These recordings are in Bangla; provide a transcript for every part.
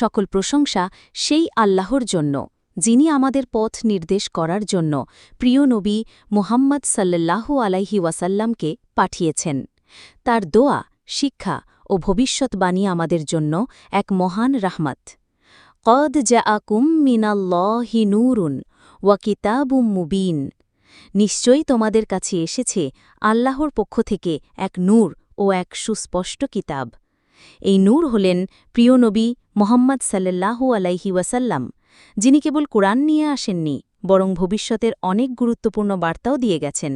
সকল প্রশংসা সেই আল্লাহর জন্য, যিনি আমাদের পথ নির্দেশ করার জন্য প্রিয় নবী মুহাম্মদ সাল্লাল্লাহু আলাইহি ওয়াসাল্লামকে পাঠিয়েছেন। তার দোয়া, শিক্ষা ও ভবিষ্যৎবাণী আমাদের জন্য এক মহান রাহমাত। কদ যা আকুম মিনাল্লহি নূরুন ওয়া কিতাবুম মুবিন। নিশ্চয়ই তোমাদের কাছে এসেছে আল্লাহর পক্ষ থেকে এক নূর ও এক সুস্পষ্ট কিতাব। এই নূর হলেন প্রিয় নবী মোহাম্মদ সাল্লাল্লাহু আলাইহি ওয়াসাল্লাম, যিনি কেবল কোরআন নিয়ে আসেননি, বরং ভবিষ্যতের অনেক গুরুত্বপূর্ণ বার্তাও দিয়ে গেছেন।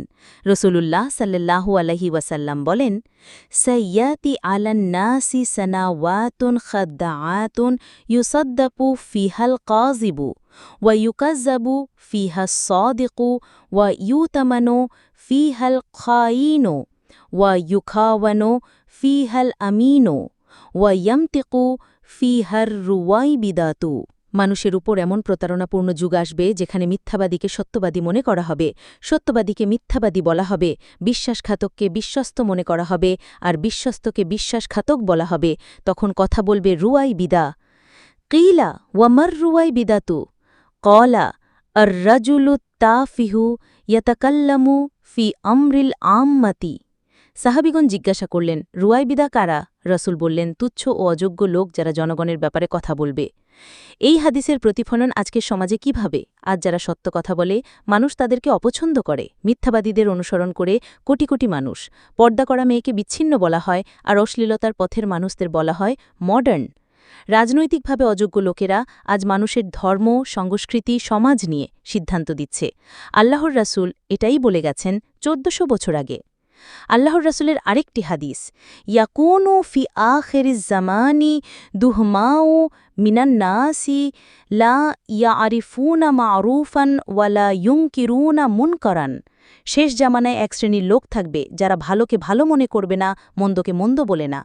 রসুলুল্লাহ সাল্লাল্লাহু আলাইহি ওয়াসাল্লাম বলেন সৈয়াতি আলান্নাসি সানাওয়াতুন খাদ্দাআতুন ইউসাদ্দাপু ফিহাল কাজিবু ওয়া ইউকাজ্জাবু ফিহা সাদিকু ওয়া ইউতামানু ফিহাল খাইনু ওয়া ইউখাওয়ানু ফিহাল আমিনু। ওয়া ইয়ামতিকু ফিহার রুয়াই বিদাতু মানুষের উপর এমন প্রতারণাপূর্ণ যুগ আসবে যেখানে মিথ্যাবাদীকে সত্যবাদী মনে করা হবে, সত্যবাদীকে মিথ্যাবাদী বলা হবে, বিশ্বাসঘাতককে বিশ্বস্ত মনে করা হবে আর বিশ্বস্তকে বিশ্বাসঘাতক বলা হবে। তখন কথা বলবে রুয়াই বিদা কিলা ওয়ামার রুয়াই বিদাতু কলা আর রাজুলু তাফিহু ইয়াতাকাল্লামু ফি আমরিল আম্মাতি। সাহাবিগণ জিজ্ঞাসা করলেন, রুয়াইবিদা কারা? রসুল বললেন, তুচ্ছ ও অযোগ্য লোক যারা জনগণের ব্যাপারে কথা বলবে। এই হাদিসের প্রতিফলন আজকের সমাজে কীভাবে? আজ যারা সত্য কথা বলে, মানুষ তাদেরকে অপছন্দ করে। মিথ্যাবাদীদের অনুসরণ করে কোটি কোটি মানুষ। পর্দা করা মেয়েকে বিচ্ছিন্ন বলা হয় আর অশ্লীলতার পথের মানুষদের বলা হয় মডার্ন রাজনৈতিকভাবে অযোগ্য লোকেরা আজ মানুষের ধর্ম, সংস্কৃতি, সমাজ নিয়ে সিদ্ধান্ত দিচ্ছে। আল্লাহর রাসুল এটাই বলে গেছেন চোদ্দশো বছর আগে। আল্লাহর রাসুলের আরেকটি হাদিস, ইয়াকুনু ফি আখেরিজ জামানি দুহমাউ মিনান্নাসি লা ইয়া আরিফুনা মা আরুফান ওয়ালা ইউংকিরুনা মুনকরান। শেষ জামানায় এক শ্রেণির লোক থাকবে যারা ভালোকে ভালো মনে করবে না, মন্দকে মন্দ বলে না।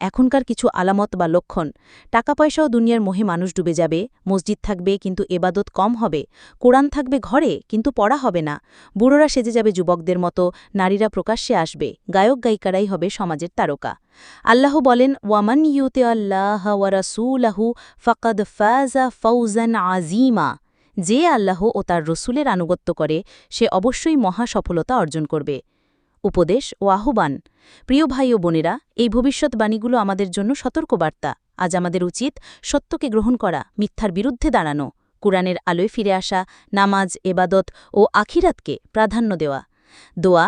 এখনকার কিছু আলামত বা লক্ষণ। টাকা পয়সাও দুনিয়ার মোহে মানুষ ডুবে যাবে, মসজিদ থাকবে কিন্তু এবাদত কম হবে, কোরআন থাকবে ঘরে কিন্তু পড়া হবে না। বুড়োরা সেজে যাবে যুবকদের মতো, নারীরা প্রকাশ্যে আসবে, গায়ক গায়িকারাই হবে সমাজের তারকা। আল্লাহ বলেন, ওয়ামান ইউতে আল্লাহ ওয়ারাসুলাহু ফকদ ফাজা ফৌজান আজিমা যে আল্লাহ ও তার রসুলের আনুগত্য করে, সে অবশ্যই মহা সফলতা অর্জন করবে। উপদেশ ও আহ্বান। প্রিয় ভাই ও বোনেরা, এই ভবিষ্যৎবাণীগুলো আমাদের জন্য সতর্কবার্তা। আজ আমাদের উচিত সত্যকে গ্রহণ করা, মিথ্যার বিরুদ্ধে দাঁড়ানো, কুরআনের আলোয় ফিরে আসা, নামাজ, এবাদত ও আখিরাতকে প্রাধান্য দেওয়া। দোয়া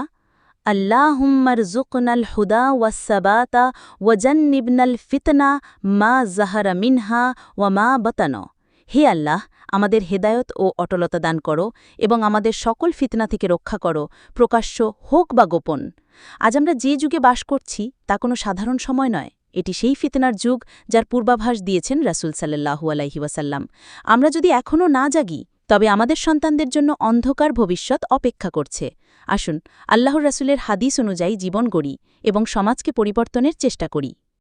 আল্লাহুম্মার জুকনাল হুদা ওয়াসাবাতা ওয়াজান্নিবনাল ফিতনা মা জাহারা মিনহা ওয়া মা বতানো। হে আল্লাহ আমাদের হেদায়ত ও অটলতা দান করো এবং আমাদের সকল ফিতনা থেকে রক্ষা করো, প্রকাশ্য হোক বা গোপন। আজ আমরা যে যুগে বাস করছি, তা কোনো সাধারণ সময় নয়। এটি সেই ফিতনার যুগ যার পূর্বাভাস দিয়েছেন রাসুল সাল্লাহু আলাইহি ওয়াসাল্লাম। আমরা যদি এখনও না জাগি, তবে আমাদের সন্তানদের জন্য অন্ধকার ভবিষ্যৎ অপেক্ষা করছে। আসুন, আল্লাহর রাসুলের হাদিস অনুযায়ী জীবন গড়ি এবং সমাজকে পরিবর্তনের চেষ্টা করি।